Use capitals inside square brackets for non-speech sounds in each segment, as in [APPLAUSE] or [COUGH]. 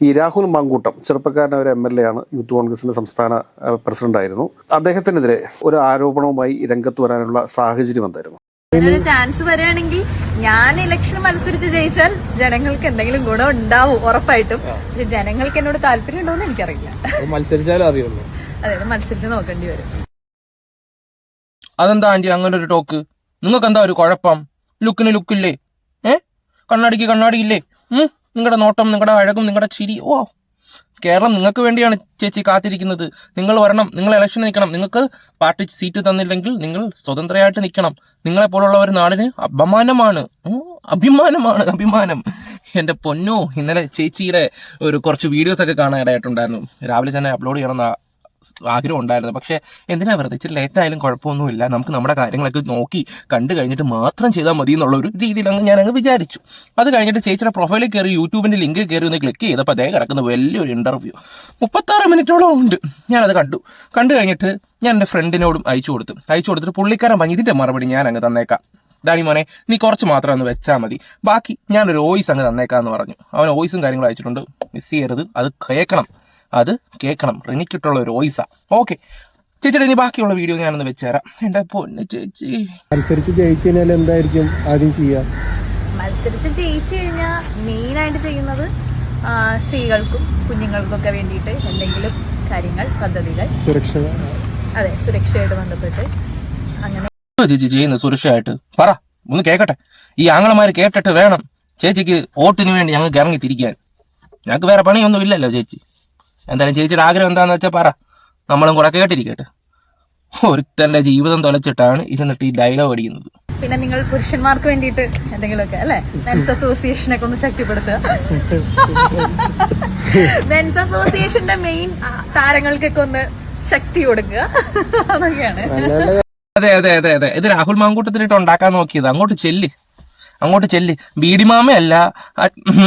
ഈ രാഹുൽ മാങ്കൂട്ടം ചെറുപ്പക്കാരനായ ഒരു എം എൽ എ ആണ് യൂത്ത് കോൺഗ്രസിന്റെ സംസ്ഥാന ഏഹ്, പ്രസിഡന്റായിരുന്നു. അദ്ദേഹത്തിനെതിരെ ഒരു ആരോപണവുമായി രംഗത്ത് വരാനുള്ള സാഹചര്യം എന്തായിരുന്നു? ഒരു ചാൻസ് വരികയാണെങ്കിൽ ഞാൻ ഇലക്ഷൻ മത്സരിച്ച് ജയിച്ചാൽ ജനങ്ങൾക്ക് എന്തെങ്കിലും ഗുണം ഉണ്ടാവും ഉറപ്പായിട്ടും. ജനങ്ങൾക്ക് എന്നോട് താല്പര്യം ഉണ്ടോന്ന് എനിക്കറിയില്ല. മത്സരിച്ചാലും അറിയുള്ളൂ. അതെ മത്സരിച്ച് നോക്കേണ്ടി വരും. അതെന്താ ആന്റി അങ്ങനെ ഒരു ടോക്ക് നിങ്ങൾക്ക് എന്താ ഒരു കുഴപ്പം? ലുക്കിന് ലുക്കില്ലേ ഏ? കണ്ണാടിക്ക് കണ്ണാടിയില്ലേ ഉം? നിങ്ങളുടെ നോട്ടം നിങ്ങളുടെ അഴകും നിങ്ങളുടെ ചിരി ഓ കേരളം നിങ്ങൾക്ക് വേണ്ടിയാണ് ചേച്ചി കാത്തിരിക്കുന്നത്. നിങ്ങൾ വരണം നിങ്ങൾ ഇലക്ഷൻ നിൽക്കണം. നിങ്ങൾക്ക് പാർട്ടി സീറ്റ് തന്നില്ലെങ്കിൽ നിങ്ങൾ സ്വതന്ത്രയായിട്ട് നിൽക്കണം. നിങ്ങളെ പോലുള്ള ഒരു നാടിന് അപമാനമാണ്. അഭിമാനമാണ് അഭിമാനം. എന്റെ പൊന്നോ ഇന്നലെ ചേച്ചിയുടെ ഒരു കുറച്ച് വീഡിയോസ് ഒക്കെ കാണാൻ ഇടയായിട്ടുണ്ടായിരുന്നു രാവിലെ തന്നെ അപ്ലോഡ് ചെയ്യണമെന്ന് ആഗ്രഹം ഉണ്ടായിരുന്നു പക്ഷേ എന്തിനാ വെറുതെ ഇച്ചിരി ലേറ്റ് ആയാലും കുഴപ്പമൊന്നുമില്ല. നമുക്ക് നമ്മുടെ കാര്യങ്ങളൊക്കെ നോക്കി കണ്ടു കഴിഞ്ഞിട്ട് മാത്രം ചെയ്താൽ മതി എന്നുള്ള ഒരു രീതിയിൽ അങ്ങ് ഞാൻ അങ്ങ് വിചാരിച്ചു. അത് കഴിഞ്ഞിട്ട് ചേച്ചിയുടെ പ്രൊഫൈലിൽ കയറി യൂട്യൂബിന്റെ ലിങ്ക് കയറി ഒന്ന് ക്ലിക്ക് ചെയ്തപ്പോൾ അതേ കിടക്കുന്ന വലിയൊരു ഇന്റർവ്യൂ മുപ്പത്താറ് മിനിറ്റോളം ഉണ്ട്. ഞാനത് കണ്ടു. കണ്ടു കഴിഞ്ഞിട്ട് ഞാൻ എന്റെ ഫ്രണ്ടിനോടും അയച്ചു കൊടുത്തു. അയച്ചു കൊടുത്തിട്ട് പുള്ളിക്കാരൻ പറഞ്ഞു ഇതിന്റെ മറുപടി ഞാൻ അങ്ങ് തന്നേക്കാം. ഡാനി മോനെ നീ കുറച്ച് മാത്രം ഒന്ന് വെച്ചാൽ മതി. ബാക്കി ഞാനൊരു വോയിസ് അങ്ങ് തന്നേക്കാന്ന് പറഞ്ഞു. അവൻ വോയിസും കാര്യങ്ങളും അയച്ചിട്ടുണ്ട്. മിസ് ചെയ്യരുത്. അത് കേൾക്കണം. അത് കേൾക്കണം റിനിക്കിട്ടുള്ള ഒരു വോയിസാ. ഓക്കെ. ചേച്ചിയുടെ ഇനി ബാക്കിയുള്ള വീഡിയോ ഞാനൊന്ന് വെച്ചുതരാം എന്റെ പൊന്ന് ചേച്ചി. അനുസരിച്ച് ജയിച്ചു കഴിഞ്ഞാൽ എന്തായിരിക്കും ആദ്യം ചെയ്യുക മത്സരിച്ച് ജയിച്ചു കഴിഞ്ഞാൽ മെയിനായിട്ട് ചെയ്യുന്നത് സ്ത്രീകൾക്കും കുഞ്ഞുങ്ങൾക്കൊക്കെ വേണ്ടിയിട്ട് എന്തെങ്കിലും കാര്യങ്ങൾ പദ്ധതികൾ. സുരക്ഷ. അതെ സുരക്ഷയായിട്ട് ബന്ധപ്പെട്ട്. അങ്ങനെ ചേച്ചി ചെയ്യുന്നത് സുരക്ഷയായിട്ട്. പറ ഒന്ന് കേക്കട്ടെ. ഈ ആങ്ങളമാര് കേട്ടിട്ട് വേണം ചേച്ചിക്ക് വോട്ടിന് വേണ്ടി ഞങ്ങൾക്ക് ഇറങ്ങി തിരിക്കാൻ. ഞങ്ങൾക്ക് വേറെ പണിയൊന്നും ഇല്ലല്ലോ ചേച്ചി. എന്തായാലും ചേച്ചിയുടെ ആഗ്രഹം എന്താണെന്ന് വെച്ചാൽ പറ. നമ്മളും കൂടെ കേട്ടിരിക്കട്ടെ. ഒരുത്തന്റെ ജീവിതം തുലച്ചിട്ടാണ് ഇരുന്നിട്ട് ഈ ഡയലോഗ് അടിക്കുന്നത്. പിന്നെ നിങ്ങൾ പുരുഷന്മാർക്ക് വേണ്ടിയിട്ട് എന്തെങ്കിലുമൊക്കെ അല്ലെ? മെൻസ് അസോസിയേഷനൊക്കെ ഒന്ന് ശക്തിപ്പെടുത്തുക. മെൻസ് അസോസിയേഷന്റെ മെയിൻ താരങ്ങൾക്കൊക്കെ ഒന്ന് ശക്തി കൊടുക്കുക. അതൊക്കെയാണ്. അതെ അതെ അതെ അതെ. ഇത് രാഹുൽ മാങ്കൂട്ടത്തിലിട്ട് ഉണ്ടാക്കാൻ നോക്കിയത്. അങ്ങോട്ട് ചെല്ല്. അങ്ങോട്ട് ചെല്ല്. ബീഡിമാമയല്ല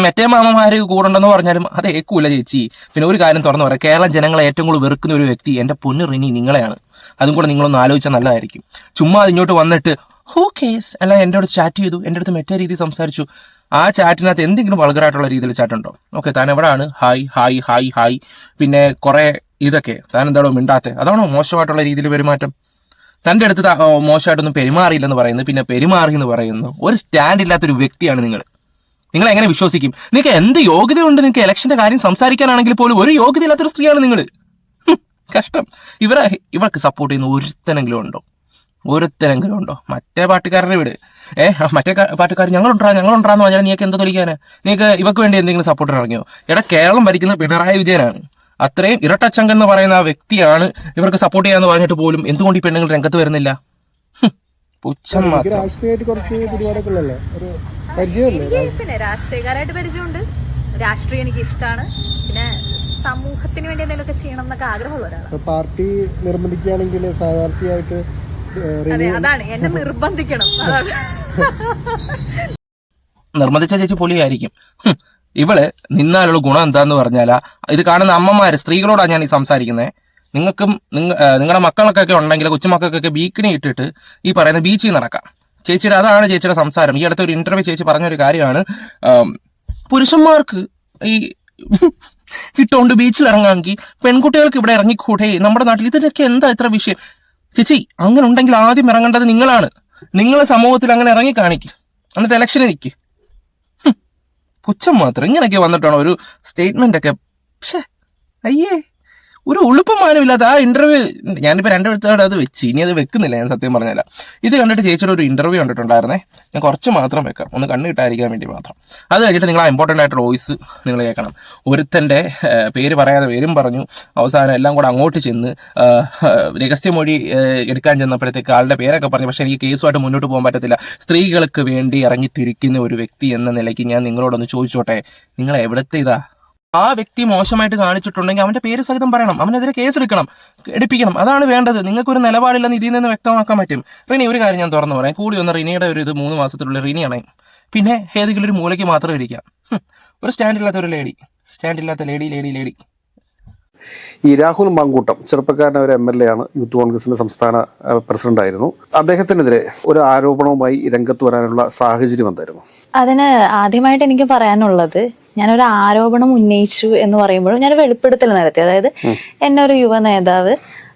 മറ്റേ മാമമാര് കൂടെ ഉണ്ടെന്ന് പറഞ്ഞാലും അത് ഏക്കൂല ചേച്ചി. പിന്നെ ഒരു കാര്യം തുറന്നു പറയാം. കേരളം ജനങ്ങളെ ഏറ്റവും കൂടുതൽ വെറുക്കുന്ന ഒരു വ്യക്തി എന്റെ പൊന്നു റിനി നിങ്ങളെയാണ്. അതും കൂടെ നിങ്ങളൊന്ന് ആലോചിച്ചാൽ നല്ലതായിരിക്കും. ചുമ്മാ അത് ഇങ്ങോട്ട് വന്നിട്ട് ഹോ കേസ് അല്ല എന്റെ അടുത്ത് ചാറ്റ് ചെയ്തു. എന്റെ അടുത്ത് മറ്റേ രീതിയിൽ സംസാരിച്ചു. ആ ചാറ്റിനകത്ത് എന്തെങ്കിലും വളകരായിട്ടുള്ള രീതിയിൽ ചാറ്റുണ്ടോ ഓക്കെ താൻ എവിടെയാണ് ഹായ് ഹായ് ഹായ് ഹായ് പിന്നെ കുറെ ഇതൊക്കെ. താൻ എന്താണോ മിണ്ടാത്തെ? അതാണോ മോശമായിട്ടുള്ള രീതിയിൽ പെരുമാറ്റം? തന്റെ അടുത്ത് മോശമായിട്ടൊന്നും പെരുമാറിയില്ലെന്ന് പറയുന്നു. പിന്നെ പെരുമാറി എന്ന് പറയുന്നു. ഒരു സ്റ്റാൻഡ് ഇല്ലാത്തൊരു വ്യക്തിയാണ് നിങ്ങൾ. നിങ്ങൾ എങ്ങനെ വിശ്വസിക്കും? നിങ്ങൾക്ക് എന്ത് യോഗ്യതയുണ്ട്? നിങ്ങൾക്ക് ഇലക്ഷന്റെ കാര്യം സംസാരിക്കാനാണെങ്കിൽ പോലും ഒരു യോഗ്യത ഇല്ലാത്തൊരു സ്ത്രീയാണ് നിങ്ങൾ. കഷ്ടം. ഇവരെ ഇവർക്ക് സപ്പോർട്ട് ചെയ്യുന്ന ഒരുത്തനെങ്കിലും ഉണ്ടോ? ഒരുത്തനെങ്കിലും ഉണ്ടോ? മറ്റേ പാട്ടുകാരുടെ വീട്. ഏ മറ്റേ പാട്ടുകാർ ഞങ്ങളുണ്ടാ ഞങ്ങളുണ്ടാന്ന് പറഞ്ഞാൽ നീക്ക് എന്താ തൊലിക്കാന് നീക്ക് ഇവക്ക് വേണ്ടി എന്തെങ്കിലും സപ്പോർട്ട് ഇറങ്ങിയോ? എടാ കേരളം ഭരിക്കുന്ന പിണറായി വിജയനാണ്. അത്രയും ഇരട്ടച്ചങ്കൻ എന്ന് പറയുന്ന ആ വ്യക്തിയാണ് ഇവർക്ക് സപ്പോർട്ട് ചെയ്യാന്ന് പറഞ്ഞിട്ട് പോലും എന്തുകൊണ്ട് ഈ പെണ്ണുങ്ങൾ രംഗത്ത് വരുന്നില്ല? പുച്ഛം രാഷ്ട്രീയമായിട്ട് കുറച്ച് പരിപാടിയൊക്കെ ഉള്ളല്ലേ? ഒരു പരിചയമല്ലേ? പിന്നെ രാഷ്ട്രീയക്കാരായിട്ട് പരിചയമുണ്ട്. രാഷ്ട്രീയം എനിക്ക് ഇഷ്ടമാണ് പിന്നെ സമൂഹത്തിന് വേണ്ടി എന്തെങ്കിലുമൊക്കെ ചെയ്യണം എന്നൊക്കെ ആഗ്രഹമുള്ള ഒരാളാണ്. പാർട്ടി നിർബന്ധിക്കുകയാണെങ്കിൽ സ്ഥാനാർത്ഥിയായിട്ട് അതെ അതാണ്. എന്നെ നിർബന്ധിക്കണം. അതാണ് നിർബന്ധിച്ച ചേച്ചി പൊളിയായിരിക്കും. ഇവൾ നിന്നാലുള്ള ഗുണം എന്താന്ന് പറഞ്ഞാലാ ഇത് കാണുന്ന അമ്മമാര് സ്ത്രീകളോടാണ് ഞാൻ ഈ സംസാരിക്കുന്നത് നിങ്ങൾക്കും നിങ്ങ നിങ്ങളുടെ മക്കളൊക്കെ ഉണ്ടെങ്കിൽ കൊച്ചുമക്കൾക്കൊക്കെ ബീക്കിനെ ഇട്ടിട്ട് ഈ പറയുന്ന ബീച്ചിൽ നടക്കാം. ചേച്ചിയുടെ അതാണ് ചേച്ചിയുടെ സംസാരം. ഈ അടുത്തൊരു ഇന്റർവ്യൂ ചേച്ചി പറഞ്ഞൊരു കാര്യമാണ് പുരുഷന്മാർക്ക് ഈ ഇട്ടുകൊണ്ട് ബീച്ചിൽ ഇറങ്ങാമെങ്കിൽ പെൺകുട്ടികൾക്ക് ഇവിടെ ഇറങ്ങിക്കൂടെ? നമ്മുടെ നാട്ടിൽ ഇതിനൊക്കെ എന്താ ഇത്ര വിഷയം? ചേച്ചി അങ്ങനെ ഉണ്ടെങ്കിൽ ആദ്യം ഇറങ്ങേണ്ടത് നിങ്ങളാണ്. നിങ്ങളെ സമൂഹത്തിൽ അങ്ങനെ ഇറങ്ങി കാണിക്കും എന്നിട്ട് ഇലക്ഷന് നിൽക്ക് പുച്ഛം മാത്രം. ഇങ്ങനെയൊക്കെ വന്നിട്ടാണ് ഒരു സ്റ്റേറ്റ്മെന്റ് ഒക്കെ. പക്ഷേ അയ്യേ. ഒരു ഉളുപ്പമാനമില്ലാത്ത ആ ഇന്റർവ്യൂ ഞാനിപ്പോ രണ്ടിടത്തോടെ അത് വെച്ച്. ഇനി അത് വെക്കുന്നില്ല ഞാൻ സത്യം പറഞ്ഞില്ല ഇത് കണ്ടിട്ട് ചേച്ചിയുടെ ഒരു ഇന്റർവ്യൂ കണ്ടിട്ടുണ്ടായിരുന്നേ. ഞാൻ കുറച്ച് മാത്രം വെക്കാം. ഒന്ന് കണ്ണ് കിട്ടാതിരിക്കാൻ വേണ്ടി മാത്രം. അത് കഴിഞ്ഞിട്ട് നിങ്ങൾ ആ ഇമ്പോർട്ടന്റ് ആയിട്ടുള്ള വോയിസ് നിങ്ങൾ കേൾക്കണം. ഒരുത്തന്റെ പേര് പറയാതെ പേരും പറഞ്ഞു. അവസാനം എല്ലാം കൂടെ അങ്ങോട്ട് ചെന്ന് രഹസ്യമൊഴി എടുക്കാൻ ചെന്നപ്പോഴത്തേക്ക് ആളുടെ പേരൊക്കെ പറഞ്ഞു. പക്ഷേ എനിക്ക് കേസുമായിട്ട് മുന്നോട്ട് പോകാൻ പറ്റത്തില്ല. സ്ത്രീകൾക്ക് വേണ്ടി ഇറങ്ങിത്തിരിക്കുന്ന ഒരു വ്യക്തി എന്ന നിലയ്ക്ക് ഞാൻ നിങ്ങളോടൊന്ന് ചോദിച്ചോട്ടെ? നിങ്ങൾ എവിടത്തെ ഇതാ ആ വ്യക്തി മോശമായിട്ട് കാണിച്ചിട്ടുണ്ടെങ്കിൽ അവന്റെ പേര് സഹിതം പറയണം. അവനെതിരെ കേസ് എടുക്കണം എടുപ്പിക്കണം. അതാണ് വേണ്ടത്. നിങ്ങൾക്കൊരു നിലപാടില്ലെന്ന് ഇതിൽ നിന്ന് വ്യക്തമാക്കാൻ പറ്റും. റിനി ഒരു കാര്യം ഞാൻ തുറന്നു പറയാം. കൂടി ഒന്ന് റിനിയുടെ ഒരു ഇത് മൂന്ന് മാസത്തിലുള്ള റിനിയാണ്. പിന്നെ ഏതെങ്കിലും ഒരു മൂലയ്ക്ക് മാത്രം ഇരിക്കാം. ഒരു സ്റ്റാൻഡ് ഇല്ലാത്ത ഒരു ലേഡി സ്റ്റാൻഡ് ഇല്ലാത്ത ലേഡി ലേഡി ലേഡി ഈ രാഹുൽ മാങ്കൂട്ടം ചെറുപ്പക്കാരൻ ഒരു എം എൽ എ ആണ്. യൂത്ത് കോൺഗ്രസിന്റെ സംസ്ഥാന പ്രസിഡന്റ് ആയിരുന്നു. അദ്ദേഹത്തിനെതിരെ ഒരു ആരോപണവുമായി രംഗത്ത് വരാനുള്ള സാഹചര്യം എന്തായിരുന്നു? അതിന് ആദ്യമായിട്ട് എനിക്ക് പറയാനുള്ളത് ഞാനൊരു ആരോപണം ഉന്നയിച്ചു എന്ന് പറയുമ്പോഴും ഞാൻ വെളിപ്പെടുത്തൽ നടത്തി. അതായത് എന്നെ ഒരു യുവ നേതാവ്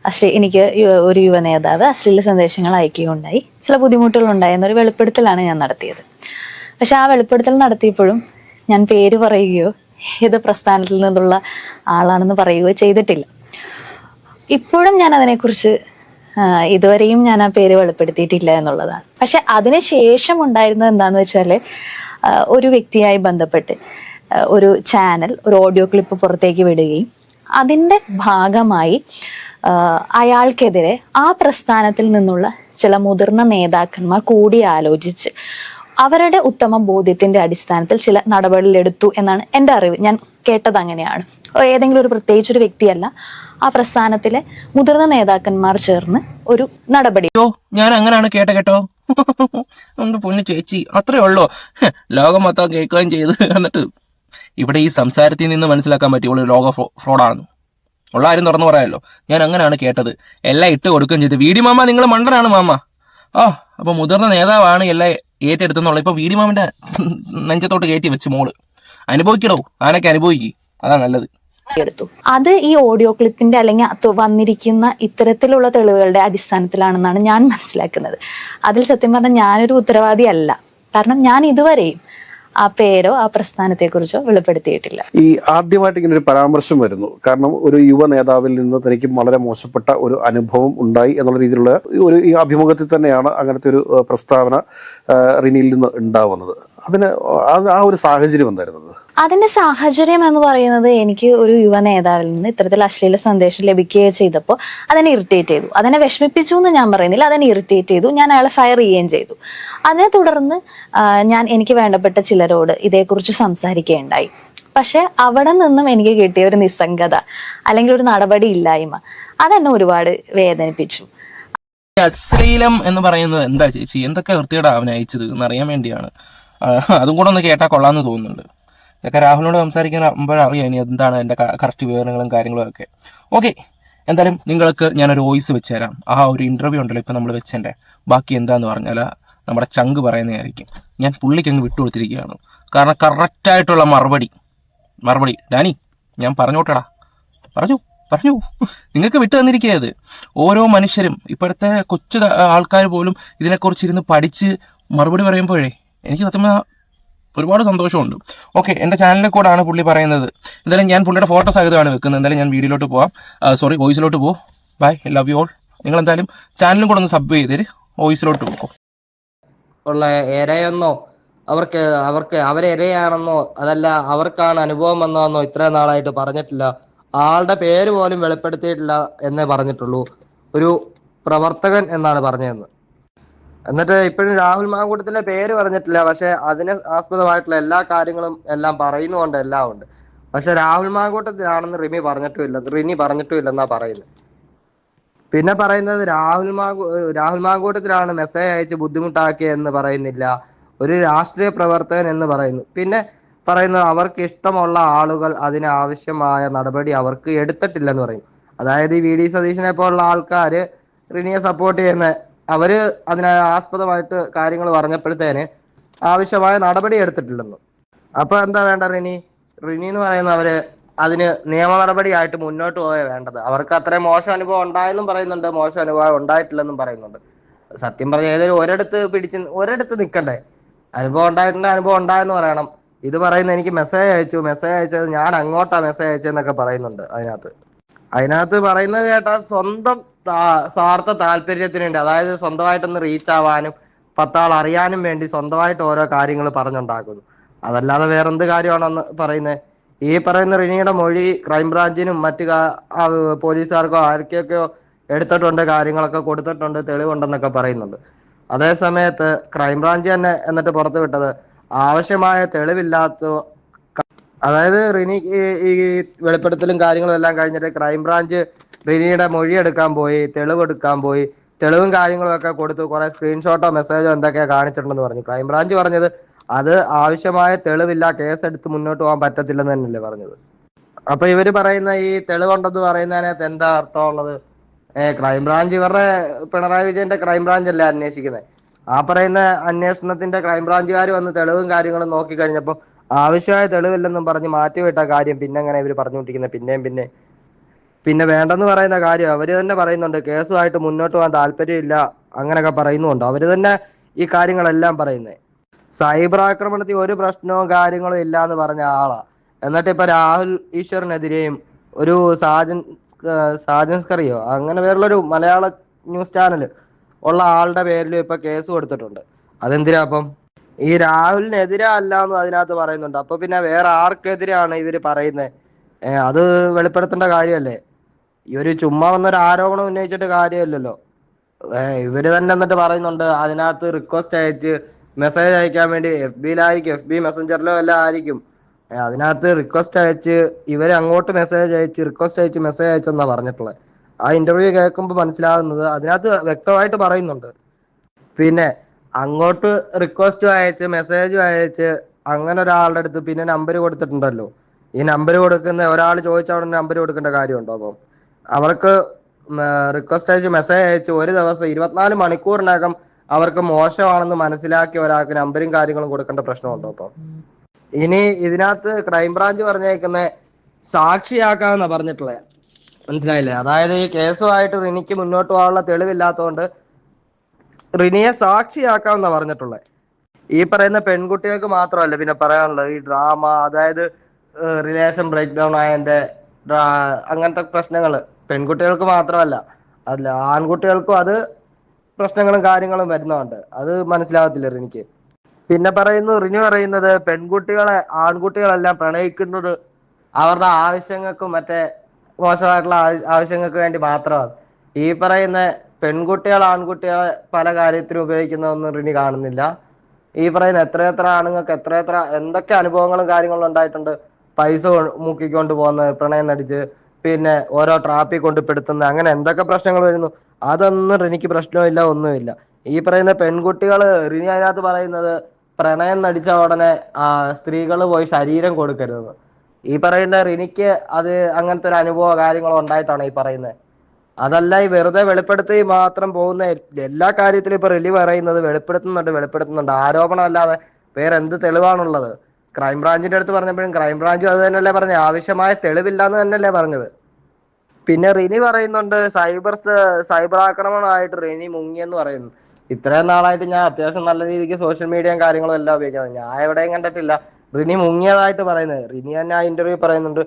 അശ്ലീ എനിക്ക് ഒരു യുവ നേതാവ് അശ്ലീല സന്ദേശങ്ങൾ അയക്കുകയുണ്ടായി. ചില ബുദ്ധിമുട്ടുകൾ ഉണ്ടായി എന്നൊരു വെളിപ്പെടുത്തലാണ് ഞാൻ നടത്തിയത്. പക്ഷെ ആ വെളിപ്പെടുത്തൽ നടത്തിയപ്പോഴും ഞാൻ പേര് പറയുകയോ ഏത് പ്രസ്ഥാനത്തിൽ നിന്നുള്ള ആളാണെന്ന് പറയുകയോ ചെയ്തിട്ടില്ല. ഇപ്പോഴും ഞാൻ അതിനെക്കുറിച്ച് ഇതുവരെയും ഞാൻ ആ പേര് വെളിപ്പെടുത്തിയിട്ടില്ല എന്നുള്ളതാണ്. പക്ഷെ അതിനുശേഷം ഉണ്ടായിരുന്നത് എന്താണെന്ന് വെച്ചാൽ ഒരു വ്യക്തിയായി ബന്ധപ്പെട്ട് ഒരു ചാനൽ ഒരു ഓഡിയോ ക്ലിപ്പ് പുറത്തേക്ക് വിടുകയും അതിന്റെ ഭാഗമായി അയാൾക്കെതിരെ ആ പ്രസ്ഥാനത്തിൽ നിന്നുള്ള ചില മുതിർന്ന നേതാക്കന്മാർ കൂടി ആലോചിച്ച് അവരുടെ ഉത്തമ ബോധ്യത്തിന്റെ അടിസ്ഥാനത്തിൽ ചില നടപടികളെടുത്തു എന്നാണ് എന്റെ അറിവ്. ഞാൻ കേട്ടത് അങ്ങനെയാണ്. ഏതെങ്കിലും ഒരു പ്രത്യേകിച്ച് ഒരു വ്യക്തിയല്ല ആ പ്രസ്ഥാനത്തിലെ മുതിർന്ന നേതാക്കന്മാർ ചേർന്ന് ഒരു നടപടി. ഞാൻ അങ്ങനെയാണ് കേട്ട. കേട്ടോ [LAUGHS] പൊന്നു ചേച്ചി അത്രേ ഉള്ളോ? ലോകം മൊത്തം കേൾക്കുകയും ചെയ്ത് എന്നിട്ട് ഇവിടെ ഈ സംസാരത്തിൽ നിന്ന് മനസ്സിലാക്കാൻ പറ്റി ഒരു ലോക ഫ്രോ- ഫ്രോഡാണെന്ന്. ഉള്ള ആരും തുറന്നു പറയാമല്ലോ ഞാൻ അങ്ങനെയാണ് കേട്ടത്. എല്ലാം ഇട്ട് കൊടുക്കുകയും ചെയ്ത്. വീടി മാമ നിങ്ങൾ മണ്ടനാണ് മാമ. ആ അപ്പൊ മുതിർന്ന നേതാവാണ് എല്ലാം ഏറ്റെടുത്തെന്നുള്ള ഇപ്പൊ വീടി മാമന്റെ നെഞ്ചത്തോട്ട് കയറ്റി വെച്ച് മോൾ. അനുഭവിക്കണോ ആനൊക്കെ അനുഭവിക്കും. അതാ നല്ലത്. എടുത്തു. അത് ഈ ഓഡിയോ ക്ലിപ്പിന്റെ അല്ലെങ്കിൽ വന്നിരിക്കുന്ന ഇത്തരത്തിലുള്ള തെളിവുകളുടെ അടിസ്ഥാനത്തിലാണെന്നാണ് ഞാൻ മനസ്സിലാക്കുന്നത്. അതിൽ സത്യം പറഞ്ഞാൽ ഞാനൊരു ഉത്തരവാദി അല്ല കാരണം ഞാൻ ഇതുവരെയും ആ പേരോ ആ പ്രസ്ഥാനത്തെക്കുറിച്ചോ വെളിപ്പെടുത്തിയിട്ടില്ല. ഈ ആദ്യമായിട്ട് ഇങ്ങനെ ഒരു പരാമർശം വരുന്നു. കാരണം ഒരു യുവ നേതാവിൽ നിന്ന് തനിക്ക് വളരെ മോശപ്പെട്ട ഒരു അനുഭവം ഉണ്ടായി എന്നുള്ള രീതിയിലുള്ള ഒരു ഈ അഭിമുഖത്തിൽ തന്നെയാണ് അങ്ങനത്തെ ഒരു പ്രസ്താവന റിനിയിൽ നിന്ന് ഉണ്ടാവുന്നത്. അതിന് ആ- ഒരു സാഹചര്യം എന്തായിരുന്നത് അതിന്റെ സാഹചര്യം എന്ന് പറയുന്നത് എനിക്ക് ഒരു യുവ നേതാവിൽ നിന്ന് ഇത്തരത്തിൽ അശ്ലീല സന്ദേശം ലഭിക്കുകയും ചെയ്തപ്പോൾ അതിനെ ഇറിറ്റേറ്റ് ചെയ്തു. അതിനെ വിഷമിപ്പിച്ചു എന്ന് ഞാൻ പറയുന്നില്ല. അതിനെ ഇറിറ്റേറ്റ് ചെയ്തു. ഞാൻ അയാളെ ഫയർ ചെയ്യുകയും ചെയ്തു. അതിനെ തുടർന്ന് ഞാൻ എനിക്ക് വേണ്ടപ്പെട്ട ചിലരോട് ഇതേക്കുറിച്ച് സംസാരിക്കുകയുണ്ടായി. പക്ഷെ അവിടെ നിന്നും എനിക്ക് കിട്ടിയ ഒരു നിസ്സംഗത അല്ലെങ്കിൽ ഒരു നടപടി ഇല്ലായ്മ അതെന്നെ ഒരുപാട് വേദനിപ്പിച്ചു. അശ്ലീലം എന്ന് പറയുന്നത് എന്താ ചേച്ചി? എന്തൊക്കെ വൃത്തിയുടെ അവൻ അയച്ചത് എന്നറിയാൻ വേണ്ടിയാണ്. അതും കൂടെ ഒന്ന് കേട്ടാൽ കൊള്ളാമെന്ന് തോന്നുന്നുണ്ട്. ഇതൊക്കെ രാഹുലിനോട് സംസാരിക്കുമ്പോൾ അറിയാം ഇനി എന്താണ് എന്റെ കറക്റ്റ് വിവരങ്ങളും കാര്യങ്ങളും ഒക്കെ? ഓക്കെ എന്തായാലും നിങ്ങൾക്ക് ഞാനൊരു വോയിസ് വെച്ച് തരാം ആ ഒരു ഇന്റർവ്യൂ ഉണ്ടല്ലോ ഇപ്പം നമ്മൾ വെച്ചതിന്റെ ബാക്കി എന്താന്ന് പറഞ്ഞാൽ നമ്മുടെ ചങ്ക് പറയുന്നതായിരിക്കും. ഞാൻ പുള്ളിക്ക് അങ്ങ് വിട്ടുകൊടുത്തിരിക്കുകയാണ് കാരണം കറക്റ്റായിട്ടുള്ള മറുപടി. മറുപടി. ഡാനി ഞാൻ പറഞ്ഞോട്ടടാ. പറഞ്ഞു പറഞ്ഞു. നിങ്ങൾക്ക് വിട്ടു തന്നിരിക്കുന്നത്. ഓരോ മനുഷ്യരും ഇപ്പോഴത്തെ കൊച്ചു ആൾക്കാർ പോലും ഇതിനെക്കുറിച്ച് ഇരുന്ന് പഠിച്ച് മറുപടി പറയുമ്പോഴേ എനിക്ക് സത്യം ഒരുപാട് സന്തോഷമുണ്ട്. ഓക്കെ എന്റെ ചാനലിൽ കൂടാണ് പുള്ളി പറയുന്നത്. എന്തായാലും ഞാൻ പുള്ളിയുടെ ഫോട്ടോ സഹിതമാണ് വെക്കുന്നത്. എന്തായാലും ഞാൻ വീഡിയോയിലോട്ട് പോവാം. സോറി വോയിസിലോട്ട് പോ ബൈ ലവ് യു ഓൾ നിങ്ങൾ എന്തായാലും ചാനലും കൂടെ ഒന്ന് സബ് ചെയ്തേര് വോയിസിലോട്ട് പോകും ഉള്ള ഇരയെന്നോ അവർക്ക് അവർക്ക് അവരെരയാണെന്നോ അതല്ല അവർക്കാണ് അനുഭവം എന്നോ ഇത്രയും നാളായിട്ട് പറഞ്ഞിട്ടില്ല. ആളുടെ പേര് പോലും വെളിപ്പെടുത്തിയിട്ടില്ല എന്നേ പറഞ്ഞിട്ടുള്ളൂ. ഒരു പ്രവർത്തകൻ എന്നാണ് പറഞ്ഞതെന്ന്. എന്നിട്ട് ഇപ്പോഴും രാഹുൽ മാങ്കൂട്ടത്തിന്റെ പേര് പറഞ്ഞിട്ടില്ല. പക്ഷെ അതിനെ ആസ്പദമായിട്ടുള്ള എല്ലാ കാര്യങ്ങളും എല്ലാം പറയുന്നുണ്ട് എല്ലാം ഉണ്ട്. പക്ഷെ രാഹുൽ മാങ്കൂട്ടത്തിലാണെന്ന് റിമി പറഞ്ഞിട്ടുമില്ല. റിനി പറഞ്ഞിട്ടുമില്ലെന്നാ പറയുന്നത്. പിന്നെ പറയുന്നത് രാഹുൽ മാങ്കു രാഹുൽ മാങ്കൂട്ടത്തിലാണ് മെസ്സേജ് അയച്ച് ബുദ്ധിമുട്ടാക്കിയെന്ന് പറയുന്നില്ല. ഒരു രാഷ്ട്രീയ പ്രവർത്തകൻ എന്ന് പറയുന്നു. പിന്നെ പറയുന്നത് അവർക്ക് ഇഷ്ടമുള്ള ആളുകൾ അതിന് ആവശ്യമായ നടപടി അവർക്ക് എടുത്തിട്ടില്ലെന്ന് പറയും അതായത് ഈ വി ഡി സതീശനെ പോലുള്ള ആൾക്കാര് റിനിയെ സപ്പോർട്ട് ചെയ്യുന്ന അവർ അതിന് ആസ്പദമായിട്ട് കാര്യങ്ങൾ പറഞ്ഞപ്പോഴത്തേന് ആവശ്യമായ നടപടി എടുത്തിട്ടില്ലെന്ന്. അപ്പൊ എന്താ വേണ്ട റിനി? റിനി എന്ന് പറയുന്ന അവർ അതിന് നിയമ നടപടിയായിട്ട് മുന്നോട്ട് പോയ വേണ്ടത്. അവർക്ക് അത്രയും മോശം അനുഭവം ഉണ്ടായെന്നും പറയുന്നുണ്ട് മോശം അനുഭവം ഉണ്ടായിട്ടില്ലെന്നും പറയുന്നുണ്ട്. സത്യം പറഞ്ഞ ഏതൊരു ഒരിടത്ത് പിടിച്ച് ഒരിടത്ത് നിൽക്കണ്ടേ അനുഭവം ഉണ്ടായിട്ടുണ്ട് അനുഭവം ഉണ്ടായെന്ന് പറയണം. ഇത് പറയുന്ന എനിക്ക് മെസ്സേജ് അയച്ചു മെസ്സേജ് അയച്ചത് ഞാൻ അങ്ങോട്ടാ മെസ്സേജ് അയച്ചെന്നൊക്കെ പറയുന്നുണ്ട് അതിനകത്ത്. അതിനകത്ത് പറയുന്നത് കേട്ടാൽ സ്വന്തം സ്വാർത്ഥ താല്പര്യത്തിന് വേണ്ടി അതായത് സ്വന്തമായിട്ടൊന്ന് റീച്ച് ആവാനും പത്താൾ അറിയാനും വേണ്ടി സ്വന്തമായിട്ട് ഓരോ കാര്യങ്ങൾ പറഞ്ഞുണ്ടാക്കുന്നു. അതല്ലാതെ വേറെന്ത് കാര്യമാണെന്ന് പറയുന്നത് ഈ പറയുന്ന റിനിയുടെ മൊഴി ക്രൈംബ്രാഞ്ചിനും മറ്റ് പോലീസുകാർക്കോ ആർക്കൊക്കെയോ എടുത്തിട്ടുണ്ട് കാര്യങ്ങളൊക്കെ കൊടുത്തിട്ടുണ്ട് തെളിവുണ്ടെന്നൊക്കെ പറയുന്നുണ്ട്. അതേ സമയത്ത് ക്രൈംബ്രാഞ്ച് തന്നെ എന്നിട്ട് പുറത്തു വിട്ടത് ആവശ്യമായ തെളിവില്ലാത്ത അതായത് റിനി ഈ വെളിപ്പെടുത്തലും കാര്യങ്ങളും എല്ലാം കഴിഞ്ഞിട്ട് ക്രൈംബ്രാഞ്ച് റിനിയുടെ മൊഴി എടുക്കാൻ പോയി തെളിവെടുക്കാൻ പോയി തെളിവും കാര്യങ്ങളും ഒക്കെ കൊടുത്തു കുറെ സ്ക്രീൻഷോട്ടോ മെസ്സേജോ എന്തൊക്കെയാ കാണിച്ചിട്ടുണ്ടെന്ന് പറഞ്ഞു. ക്രൈംബ്രാഞ്ച് പറഞ്ഞത് അത് ആവശ്യമായ തെളിവില്ല കേസെടുത്ത് മുന്നോട്ട് പോകാൻ പറ്റത്തില്ലെന്ന് തന്നെയല്ലേ പറഞ്ഞത്. അപ്പൊ ഇവർ പറയുന്ന ഈ തെളിവുണ്ടെന്ന് പറയുന്നതിനകത്ത് എന്താ അർത്ഥമുള്ളത്? ഏഹ് ക്രൈംബ്രാഞ്ച് ഇവരുടെ പിണറായി വിജയന്റെ ക്രൈംബ്രാഞ്ച് അല്ലേ അന്വേഷിക്കുന്നത്? ആ പറയുന്ന അന്വേഷണത്തിന്റെ ക്രൈംബ്രാഞ്ചുകാർ വന്ന് തെളിവും കാര്യങ്ങളും നോക്കി കഴിഞ്ഞപ്പോൾ ആവശ്യമായ തെളിവില്ലെന്നും പറഞ്ഞ് മാറ്റിവിട്ട കാര്യം പിന്നെ അങ്ങനെ ഇവർ പറഞ്ഞുകൊണ്ടിരിക്കുന്നത്? പിന്നെയും പിന്നെ പിന്നെ വേണ്ടെന്ന് പറയുന്ന കാര്യം അവർ തന്നെ പറയുന്നുണ്ട് കേസുമായിട്ട് മുന്നോട്ട് പോകാൻ താല്പര്യമില്ല അങ്ങനെയൊക്കെ പറയുന്നുണ്ട്. അവർ തന്നെ ഈ കാര്യങ്ങളെല്ലാം പറയുന്നത് സൈബർ ആക്രമണത്തിൽ ഒരു പ്രശ്നവും കാര്യങ്ങളും ഇല്ല എന്ന് പറഞ്ഞ ആളാ. എന്നിട്ട് ഇപ്പൊ രാഹുൽ ഈശ്വറിനെതിരെയും ഒരു സാജൻ സാജൻസ്കറിയോ അങ്ങനെ വേറുള്ളൊരു മലയാള ന്യൂസ് ചാനൽ ഉള്ള ആളുടെ പേരിലും ഇപ്പൊ കേസ് കൊടുത്തിട്ടുണ്ട്. അതെന്തിനാ അപ്പം? ഈ രാഹുലിനെതിരെ അല്ല എന്ന് അതിനകത്ത് പറയുന്നുണ്ട്. അപ്പൊ പിന്നെ വേറെ ആർക്കെതിരെയാണ് ഇവർ പറയുന്നത് അത് വെളിപ്പെടുത്തേണ്ട കാര്യമല്ലേ? ഈ ഒരു ചുമ്മാ വന്നൊരു ആരോപണം ഉന്നയിച്ചിട്ട് കാര്യമില്ലല്ലോ. ഇവർ തന്നെ എന്നിട്ട് പറയുന്നുണ്ട് അതിനകത്ത് റിക്വസ്റ്റ് അയച്ച് മെസ്സേജ് അയക്കാൻ വേണ്ടി എഫ് ബിയിലായിരിക്കും എഫ് ബി മെസ്സഞ്ചറിലോ എല്ലാം ആയിരിക്കും. അതിനകത്ത് റിക്വസ്റ്റ് അയച്ച് ഇവർ അങ്ങോട്ട് മെസ്സേജ് അയച്ച് റിക്വസ്റ്റ് അയച്ച് മെസ്സേജ് അയച്ചെന്നാ പറഞ്ഞിട്ടുള്ളത് ആ ഇന്റർവ്യൂ കേൾക്കുമ്പോൾ മനസ്സിലാകുന്നത് അതിനകത്ത് വ്യക്തമായിട്ട് പറയുന്നുണ്ട്. പിന്നെ അങ്ങോട്ട് റിക്വസ്റ്റും അയച്ച് മെസ്സേജും അയച്ച് അങ്ങനെ ഒരാളുടെ അടുത്ത് പിന്നെ നമ്പർ കൊടുത്തിട്ടുണ്ടല്ലോ. ഈ നമ്പർ കൊടുക്കുന്ന ഒരാൾ ചോദിച്ച ഉടനെ നമ്പർ കൊടുക്കേണ്ട കാര്യമുണ്ടോ അപ്പം? അവർക്ക് റിക്വസ്റ്റ് അയച്ച് മെസ്സേജ് അയച്ച് ഒരു ദിവസം ഇരുപത്തിനാല് മണിക്കൂറിനകം അവർക്ക് മോശമാണെന്ന് മനസ്സിലാക്കി ഒരാൾക്ക് നമ്പരും കാര്യങ്ങളും കൊടുക്കേണ്ട പ്രശ്നമുണ്ടോ അപ്പം ഇനി ഇതിനകത്ത് ക്രൈംബ്രാഞ്ച് പറഞ്ഞേക്കുന്ന സാക്ഷിയാക്കാമെന്നാ പറഞ്ഞിട്ടുള്ളത് മനസ്സിലായില്ലേ? അതായത് ഈ കേസുമായിട്ട് റിനിക്ക് മുന്നോട്ട് പോകാനുള്ള തെളിവില്ലാത്തതുകൊണ്ട് റിനിയെ സാക്ഷിയാക്കാമെന്നാണ് പറഞ്ഞിട്ടുള്ളത് ഈ പറയുന്ന പെൺകുട്ടികൾക്ക് മാത്രമല്ല പിന്നെ പറയാനുള്ളത് ഈ ഡ്രാമ അതായത് റിലേഷൻ ബ്രേക്ക് ഡൗൺ ആയതിന്റെ അങ്ങനത്തെ പ്രശ്നങ്ങൾ പെൺകുട്ടികൾക്ക് മാത്രമല്ല അല്ല ആൺകുട്ടികൾക്കും അത് പ്രശ്നങ്ങളും കാര്യങ്ങളും വരുന്നുണ്ട് അത് മനസ്സിലാകത്തില്ല റിനിക്ക്. പിന്നെ പറയുന്നു റിനു പറയുന്നത് പെൺകുട്ടികളെ ആൺകുട്ടികളെല്ലാം പ്രണയിക്കുന്നത് അവരുടെ ആവശ്യങ്ങൾക്കും മറ്റേ മോശമായിട്ടുള്ള ആവ- ആവശ്യങ്ങൾക്ക് വേണ്ടി മാത്രമാണ്. ഈ പറയുന്ന പെൺകുട്ടികൾ ആൺകുട്ടികളെ പല കാര്യത്തിനും ഉപയോഗിക്കുന്നതൊന്നും റിനി കാണുന്നില്ല. ഈ പറയുന്ന എത്രയെത്ര ആണുങ്ങൾക്ക് എത്രയെത്ര എന്തൊക്കെ അനുഭവങ്ങളും കാര്യങ്ങളും ഉണ്ടായിട്ടുണ്ട് പൈസ മുക്കിക്കൊണ്ട് പോകുന്നത് പ്രണയം നടിച്ച് പിന്നെ ഓരോ ട്രാപ്പിൽ കൊണ്ട് പെടുത്തുന്ന അങ്ങനെ എന്തൊക്കെ പ്രശ്നങ്ങൾ വരുന്നു? അതൊന്നും റിനിക്ക് പ്രശ്നമില്ല ഒന്നുമില്ല. ഈ പറയുന്ന പെൺകുട്ടികൾ റിനി അതിനകത്ത് പറയുന്നത് പ്രണയം നടിച്ച ഉടനെ സ്ത്രീകൾ പോയി ശരീരം കൊടുക്കരുത് ഈ പറയുന്ന റിനിക്ക് അത് അങ്ങനത്തെ ഒരു അനുഭവ കാര്യങ്ങളോ ഉണ്ടായിട്ടാണ് ഈ പറയുന്നത്? അതല്ല ഈ വെറുതെ വെളിപ്പെടുത്തി മാത്രം പോകുന്ന എല്ലാ കാര്യത്തിലും ഇപ്പൊ റിലി പറയുന്നത് വെളിപ്പെടുത്തുന്നുണ്ട് വെളിപ്പെടുത്തുന്നുണ്ട്. ആരോപണം അല്ലാതെ വേറെ എന്ത് തെളിവാണുള്ളത്? ക്രൈംബ്രാഞ്ചിന്റെ അടുത്ത് പറഞ്ഞപ്പോഴും ക്രൈംബ്രാഞ്ചും അത് തന്നെയല്ലേ പറഞ്ഞത് ആവശ്യമായ തെളിവില്ലാന്ന് തന്നെയല്ലേ പറഞ്ഞത്. പിന്നെ റിനി പറയുന്നുണ്ട് സൈബർ സൈബർ ആക്രമണമായിട്ട് റിനി മുങ്ങിയെന്ന് പറയുന്നു. ഇത്രയും നാളായിട്ട് ഞാൻ അത്യാവശ്യം നല്ല രീതിക്ക് സോഷ്യൽ മീഡിയയും കാര്യങ്ങളും എല്ലാം ഉപയോഗിക്കുന്നത് ഞാൻ എവിടെയും കണ്ടിട്ടില്ല. റിനി മുങ്ങിയതായിട്ട് പറയുന്നത്. റിനി തന്നെ ആ ഇന്റർവ്യൂ പറയുന്നുണ്ട്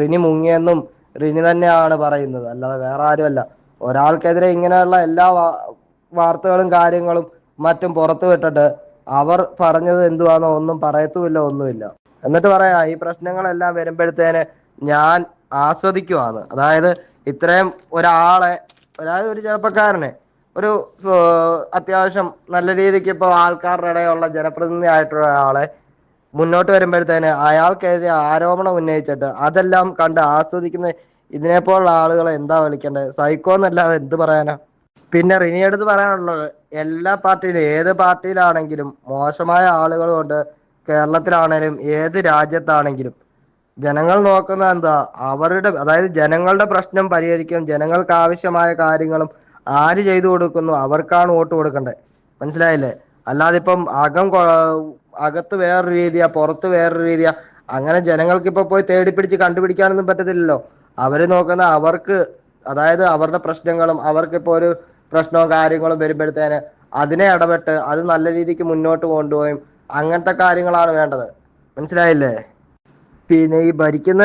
റിനി മുങ്ങിയെന്നും റിനി തന്നെയാണ് പറയുന്നത്. അല്ലാതെ വേറെ ആരുമല്ല. ഒരാൾക്കെതിരെ ഇങ്ങനെയുള്ള എല്ലാ വാർത്തകളും കാര്യങ്ങളും മറ്റും പുറത്തു വിട്ടിട്ട് അവർ പറഞ്ഞത് എന്തുവാണോ ഒന്നും പറയത്തുമില്ല ഒന്നുമില്ല. എന്നിട്ട് പറയാ ഈ പ്രശ്നങ്ങളെല്ലാം വരുമ്പോഴത്തേന് ഞാൻ ആസ്വദിക്കുവാണ്. അതായത് ഇത്രയും ഒരാളെ അതായത് ഒരു ചെറുപ്പക്കാരനെ ഒരു അത്യാവശ്യം നല്ല രീതിക്ക് ഇപ്പോൾ ആൾക്കാരുടെ ഇടയിലുള്ള ജനപ്രതിനിധി ആയിട്ടുള്ള ആളെ മുന്നോട്ട് വരുമ്പോഴത്തേന് അയാൾക്കെതിരെ ആരോപണം ഉന്നയിച്ചിട്ട് അതെല്ലാം കണ്ട് ആസ്വദിക്കുന്ന ഇതിനെപ്പോലുള്ള ആളുകളെ എന്താ വിളിക്കേണ്ടത്? സൈക്കോ എന്നല്ലാതെ എന്ത് പറയാനാ? പിന്നെ റിനിയെടുത്ത് പറയാനുള്ളത് എല്ലാ പാർട്ടിയിലും ഏത് പാർട്ടിയിലാണെങ്കിലും മോശമായ ആളുകളുണ്ട് കേരളത്തിലാണെങ്കിലും ഏത് രാജ്യത്താണെങ്കിലും ജനങ്ങൾ നോക്കുന്ന എന്താ അവരുടെ അതായത് ജനങ്ങളുടെ പ്രശ്നം പരിഹരിക്കും ജനങ്ങൾക്ക് ആവശ്യമായ കാര്യങ്ങളും ആര് ചെയ്തു കൊടുക്കുന്നു അവർക്കാണ് വോട്ട് കൊടുക്കേണ്ടത് മനസ്സിലായില്ലേ? അല്ലാതെ ഇപ്പം അകം അകത്ത് വേറൊരു രീതിയാ പുറത്ത് വേറൊരു രീതിയാ അങ്ങനെ ജനങ്ങൾക്ക് ഇപ്പൊ പോയി തേടി പിടിച്ച് കണ്ടുപിടിക്കാനൊന്നും പറ്റത്തില്ലല്ലോ. അവർ നോക്കുന്ന അവർക്ക് അതായത് അവരുടെ പ്രശ്നങ്ങളും അവർക്കിപ്പോ ഒരു പ്രശ്നവും കാര്യങ്ങളും വരുമ്പോഴത്തേന് അതിനെ ഇടപെട്ട് അത് നല്ല രീതിക്ക് മുന്നോട്ട് കൊണ്ടുപോയും. അങ്ങനത്തെ കാര്യങ്ങളാണ് വേണ്ടത്. മനസ്സിലായില്ലേ? പിന്നെ ഈ ഭരിക്കുന്ന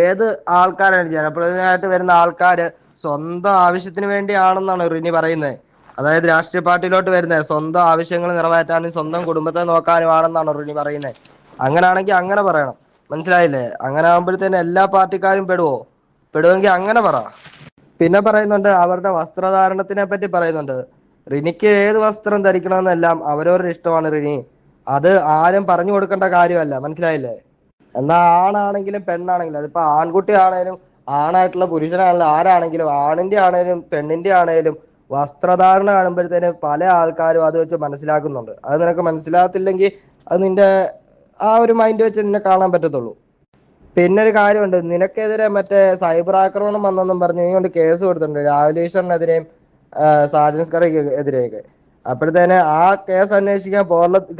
ഏത് ആൾക്കാരാണ്? ജനപ്രതിനിധിയായിട്ട് വരുന്ന ആൾക്കാര് സ്വന്തം ആവശ്യത്തിന് വേണ്ടിയാണെന്നാണ് റിനി പറയുന്നത് അതായത് രാഷ്ട്രീയ പാർട്ടിയിലോട്ട് വരുന്നത് സ്വന്തം ആവശ്യങ്ങൾ നിറവേറ്റാനും സ്വന്തം കുടുംബത്തെ നോക്കാനും ആണെന്നാണ് റിനി പറയുന്നത് അങ്ങനാണെങ്കിൽ അങ്ങനെ പറയണം. മനസ്സിലായില്ലേ? അങ്ങനെ ആകുമ്പോഴത്തേന് എല്ലാ പാർട്ടിക്കാരും പെടുവോ? പെടുവെങ്കിൽ അങ്ങനെ പറ. പിന്നെ പറയുന്നുണ്ട് അവരുടെ വസ്ത്രധാരണത്തിനെ പറ്റി പറയുന്നുണ്ട്. റിനിക്ക് ഏത് വസ്ത്രം ധരിക്കണമെന്നെല്ലാം അവരവരുടെ ഇഷ്ടമാണ് റിനി. അത് ആരും പറഞ്ഞു കൊടുക്കേണ്ട കാര്യമല്ല മനസ്സിലായില്ലേ? എന്നാ ആണാണെങ്കിലും പെണ്ണാണെങ്കിലും അതിപ്പോ ആൺകുട്ടി ആണേലും ആണായിട്ടുള്ള പുരുഷനാണെങ്കിലും ആരാണെങ്കിലും ആണിന്റെ ആണേലും പെണ്ണിന്റെ ആണേലും വസ്ത്രധാരണ കാണുമ്പോഴത്തേന് പല ആൾക്കാരും അത് വെച്ച് മനസ്സിലാക്കുന്നുണ്ട്. അത് നിനക്ക് മനസ്സിലാകത്തില്ലെങ്കിൽ അത് നിന്റെ ആ ഒരു മൈൻഡ് വെച്ച് നിന്നെ കാണാൻ പറ്റത്തുള്ളൂ. പിന്നെ ഒരു കാര്യമുണ്ട്. നിനക്കെതിരെ മറ്റേ സൈബർ ആക്രമണം വന്നെന്നും പറഞ്ഞ് നീ കൊണ്ട് കേസ് കൊടുത്തിട്ടുണ്ട്. രാഹുൽ ഈശ്വറിനെതിരെയും സാജൻ സ്കറിക്ക് എതിരെയൊക്കെ. അപ്പോഴത്തേന് ആ കേസ് അന്വേഷിക്കാൻ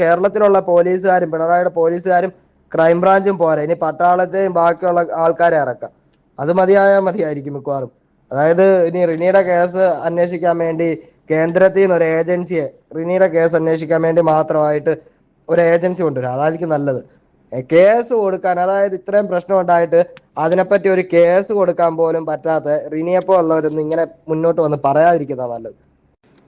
കേരളത്തിലുള്ള പോലീസുകാരും പിണറായിയുടെ പോലീസുകാരും ക്രൈംബ്രാഞ്ചും പോരെ. ഇനി പട്ടാളത്തെയും ബാക്കിയുള്ള ആൾക്കാരെ ഇറക്കാം. അത് മതിയായാൽ മതിയായിരിക്കും മിക്കവാറും. അതായത് ഇനി റിനിയുടെ കേസ് അന്വേഷിക്കാൻ വേണ്ടി കേന്ദ്രത്തിൽ നിന്ന് ഒരു ഏജൻസിയെ റിനിയുടെ കേസ് അന്വേഷിക്കാൻ വേണ്ടി മാത്രമായിട്ട് ഒരു ഏജൻസി കൊണ്ടുവരും. അതായിരിക്കും നല്ലത്. കേസ് കൊടുക്കാൻ അതായത് ഇത്രയും പ്രശ്നം ഉണ്ടായിട്ട് അതിനെപ്പറ്റി ഒരു കേസ് കൊടുക്കാൻ പോലും പറ്റാത്ത റിനിയപ്പോ ഉള്ളവരൊന്നും ഇങ്ങനെ മുന്നോട്ട് വന്ന് പറയാതിരിക്കുന്ന നല്ലത്.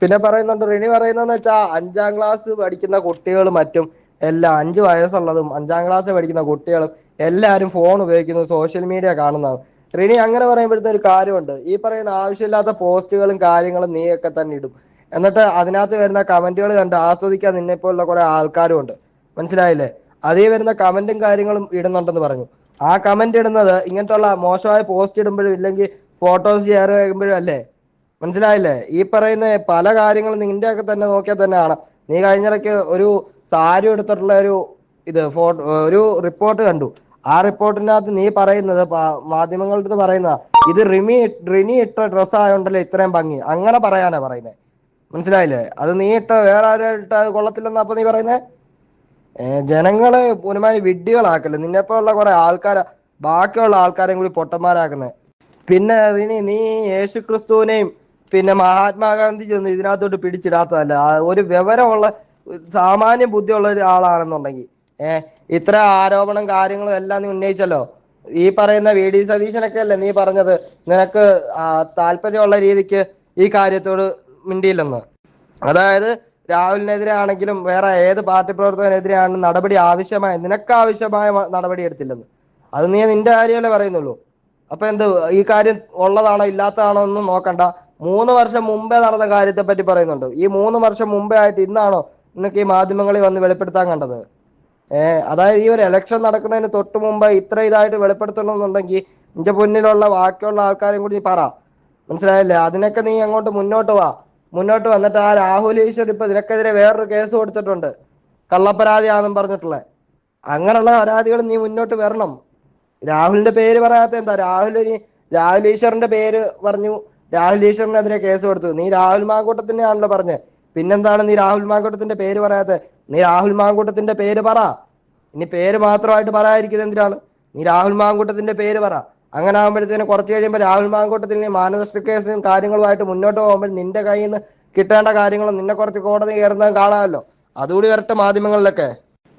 പിന്നെ പറയുന്നുണ്ട് റിനി പറയുന്നതെന്ന് വെച്ചാൽ അഞ്ചാം ക്ലാസ് പഠിക്കുന്ന കുട്ടികളും മറ്റും എല്ലാം അഞ്ച് വയസ്സുള്ളതും അഞ്ചാം ക്ലാസ് പഠിക്കുന്ന കുട്ടികളും എല്ലാവരും ഫോൺ ഉപയോഗിക്കുന്നു സോഷ്യൽ മീഡിയ കാണുന്നതാണ്. റിനി അങ്ങനെ പറയുമ്പോഴത്തെ ഒരു കാര്യമുണ്ട്. ഈ പറയുന്ന ആവശ്യമില്ലാത്ത പോസ്റ്റുകളും കാര്യങ്ങളും നീയൊക്കെ തന്നെ ഇടും. എന്നിട്ട് അതിനകത്ത് വരുന്ന കമന്റുകൾ കണ്ട് ആസ്വദിക്കാൻ നിന്നെപ്പോലുള്ള കുറെ ആൾക്കാരും ഉണ്ട് മനസ്സിലായില്ലേ? അതേ വരുന്ന കമന്റും കാര്യങ്ങളും ഇടുന്നുണ്ടെന്ന് പറഞ്ഞു. ആ കമന്റ് ഇടുന്നത് ഇങ്ങനത്തുള്ള മോശമായ പോസ്റ്റ് ഇടുമ്പോഴും ഇല്ലെങ്കിൽ ഫോട്ടോസ് ഷെയർ ചെയ്യുമ്പോഴും അല്ലേ? മനസ്സിലായില്ലേ? ഈ പറയുന്ന പല കാര്യങ്ങളും നിന്റെ ഒക്കെ തന്നെ നോക്കിയാൽ തന്നെയാണ്. നീ കഴിഞ്ഞിടയ്ക്ക് ഒരു സാരി എടുത്തിട്ടുള്ള ഒരു ഇത് ഫോട്ടോ ഒരു റിപ്പോർട്ട് കണ്ടു. ആ റിപ്പോർട്ടിനകത്ത് നീ പറയുന്നത് മാധ്യമങ്ങളുടെ അടുത്ത് പറയുന്ന ഇത് റിമി റിനി ഇട്ട ഡ്രസ്സ് ആയതുകൊണ്ടല്ലേ ഇത്രയും ഭംഗി? അങ്ങനെ പറയാനാ പറയുന്നത് മനസ്സിലായില്ലേ? അത് നീ ഇട്ട വേറെ ആരും ഇട്ട? കൊള്ളത്തില്ലെന്നാ അപ്പൊ നീ പറയുന്നേ? ജനങ്ങളെ ഒരുമാതിരി വിഡ്ഢികളാക്കല്ലേ? നിന്നെപ്പോലുള്ള കുറെ ആൾക്കാരെ ബാക്കിയുള്ള ആൾക്കാരെയും കൂടി പൊട്ടന്മാരാക്കുന്നത് പിന്നെ റിനി നീ യേശു ക്രിസ്തുവിനെയും പിന്നെ മഹാത്മാഗാന്ധി ചെന്ന് ഇതിനകത്തോട്ട് പിടിച്ചിടാത്തതല്ല. ഒരു വിവരമുള്ള സാമാന്യ ബുദ്ധിയുള്ള ഒരാളാണെന്നുണ്ടെങ്കിൽ ഏഹ് ഇത്ര ആരോപണം കാര്യങ്ങളും എല്ലാം നീ ഉന്നയിച്ചല്ലോ. ഈ പറയുന്ന വി ഡി സതീശനൊക്കെ അല്ലേ നീ പറഞ്ഞത്? നിനക്ക് താല്പര്യമുള്ള രീതിക്ക് ഈ കാര്യത്തോട് മിണ്ടിയില്ലെന്ന്. അതായത് രാഹുലിനെതിരെ ആണെങ്കിലും വേറെ ഏത് പാർട്ടി പ്രവർത്തകനെതിരെയാണ് നടപടി ആവശ്യമായ നിനക്ക് ആവശ്യമായ നടപടി എടുത്തില്ലെന്ന്. അത് നീ നിന്റെ കാര്യമല്ലേ പറയുന്നുള്ളൂ. അപ്പൊ എന്ത് ഈ കാര്യം ഉള്ളതാണോ ഇല്ലാത്തതാണോ ഒന്നും നോക്കണ്ട. മൂന്ന് വർഷം മുമ്പേ നടന്ന കാര്യത്തെ പറ്റി പറയുന്നുണ്ട്. ഈ മൂന്ന് വർഷം മുമ്പേ ആയിട്ട് ഇന്നാണോ നിനക്ക് ഈ മാധ്യമങ്ങളിൽ വന്ന് വെളിപ്പെടുത്താൻ കണ്ടത്? ഏഹ് അതായത് ഈ ഒരു ഇലക്ഷൻ നടക്കുന്നതിന് തൊട്ട് മുമ്പ് ഇത്ര ഇതായിട്ട് വെളിപ്പെടുത്തണമെന്നുണ്ടെങ്കിൽ നിന്റെ മുന്നിലുള്ള ബാക്കിയുള്ള ആൾക്കാരെയും കൂടി നീ പറ. മനസ്സിലായില്ലേ? അതിനൊക്കെ നീ അങ്ങോട്ട് മുന്നോട്ട് വാ. മുന്നോട്ട് വന്നിട്ട് ആ രാഹുൽ ഈശ്വർ ഇപ്പൊ നിനക്കെതിരെ വേറൊരു കേസ് കൊടുത്തിട്ടുണ്ട്. കള്ളപ്പരാതിയാണെന്നും പറഞ്ഞിട്ടുള്ള. അങ്ങനെയുള്ള പരാതികൾ നീ മുന്നോട്ട് വരണം. രാഹുലിന്റെ പേര് പറയാത്ത എന്താ? രാഹുൽ രാഹുൽ ഈശ്വറിന്റെ പേര് പറഞ്ഞു രാഹുൽ ഈശ്വറിനെതിരെ കേസ് കൊടുത്തു. നീ രാഹുൽ മാങ്കൂട്ടത്തിന്റെ ആണല്ലോ പറഞ്ഞത് പിന്നെന്താണ് നീ രാഹുൽ മാങ്കൂട്ടത്തിന്റെ പേര് പറയാത്ത? നീ രാഹുൽ മാങ്കൂട്ടത്തിന്റെ പേര് പറ. ഇനി പേര് മാത്രമായിട്ട് പറയാതിരിക്കുന്നത് എന്തിനാണ്? നീ രാഹുൽ മാങ്കൂട്ടത്തിന്റെ പേര് പറ. അങ്ങനെ ആകുമ്പോഴത്തേന് കുറച്ച് കഴിയുമ്പോൾ രാഹുൽ മാങ്കൂട്ടത്തിന് മാനദസ്ത കേസും കാര്യങ്ങളുമായിട്ട് മുന്നോട്ട് പോകുമ്പോൾ നിന്റെ കയ്യിൽ നിന്ന് കിട്ടേണ്ട കാര്യങ്ങളും നിന്നെ കുറച്ച് കോടതി കയറുന്നതും കാണാമല്ലോ. അതുകൂടി വരട്ടെ മാധ്യമങ്ങളിലൊക്കെ.